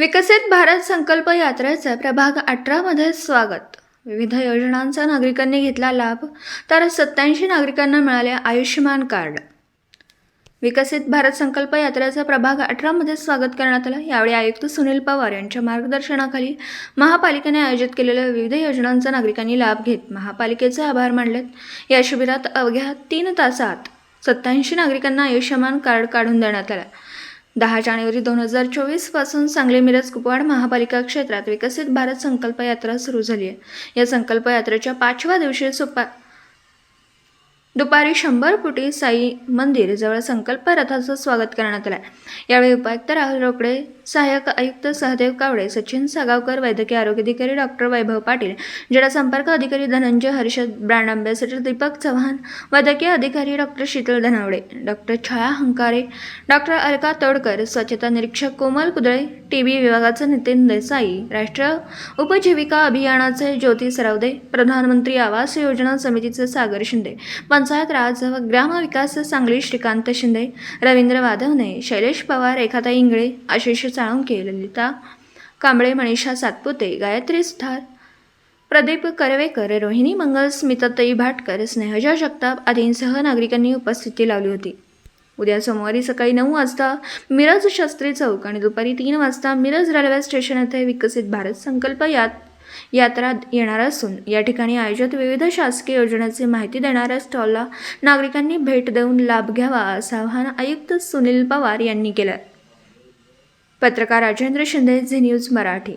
विकसित भारत संकल्प यात्रेचं प्रभाग अठरामध्ये स्वागत. विविध योजनांचा नागरिकांनी घेतला लाभ तर सत्याऐंशी नागरिकांना मिळाले आयुष्यमान कार्ड. विकसित भारत संकल्प यात्रेचा प्रभाग अठरामध्ये स्वागत करण्यात आलं. यावेळी आयुक्त सुनील पवार यांच्या मार्गदर्शनाखाली महापालिकेने आयोजित केलेल्या विविध योजनांचा नागरिकांनी लाभ घेत महापालिकेचे आभार मानलेत. या शिबिरात अवघ्या तीन तासात सत्याऐंशी नागरिकांना आयुष्यमान कार्ड काढून देण्यात आलं. दहा जानेवारी दोन हजार चोवीसपासून सांगली मिरज कुपवाड महापालिका क्षेत्रात विकसित भारत संकल्प यात्रा सुरू झाली आहे. या संकल्प यात्रेच्या पाचव्या दिवशी सुपा दुपारी शंभर फुटी साई मंदिर जवळ संकल्प रथाचं स्वागत करण्यात आलं यावेळी उपायुक्त राहुल रोकडे सहाय्यक आयुक्त सहदेव कावडे सचिन सागावकर वैद्यकीय आरोग्य अधिकारी डॉक्टर वैभव पाटील जनसंपर्क अधिकारी धनंजय हर्षद ब्रँड अँबॅसेडर दीपक चव्हाण वैद्यकीय अधिकारी doctor Sheetal Dhanawade doctor Chhaya Hankare doctor Alka Todkar स्वच्छता निरीक्षक कोमल कुदळे टी बी विभागाचे नितीन देसाई राष्ट्रीय उपजीविका अभियानाचे ज्योती सरावदे प्रधानमंत्री आवास योजना समितीचे सागर शिंदे पंचायत राज व ग्रामविकास सांगली श्रीकांत शिंदे रवींद्र वाधवने शैलेश पवार एखादा इंगळे आशिष साळुंके ललिता कांबळे मनीषा सातपुते गायत्री सुथार प्रदीप करवेकर रोहिणी मंगल स्मिताताई भाटकर स्नेहजा जगताप आदींसह नागरिकांनी उपस्थिती लावली होती. उद्या सोमवारी सकाळी नऊ वाजता मिरज शास्त्री चौक आणि दुपारी तीन वाजता मिरज रेल्वे स्टेशन येथे विकसित भारत संकल्प यात यात्रा येणार असून या ठिकाणी आयोजित विविध शासकीय योजनेची माहिती देणाऱ्या स्टॉलला नागरिकांनी भेट देऊन लाभ घ्यावा असं आवाहन आयुक्त सुनील पवार यांनी केलं पत्रकार राजेंद्र शिंदे झी न्यूज मराठी.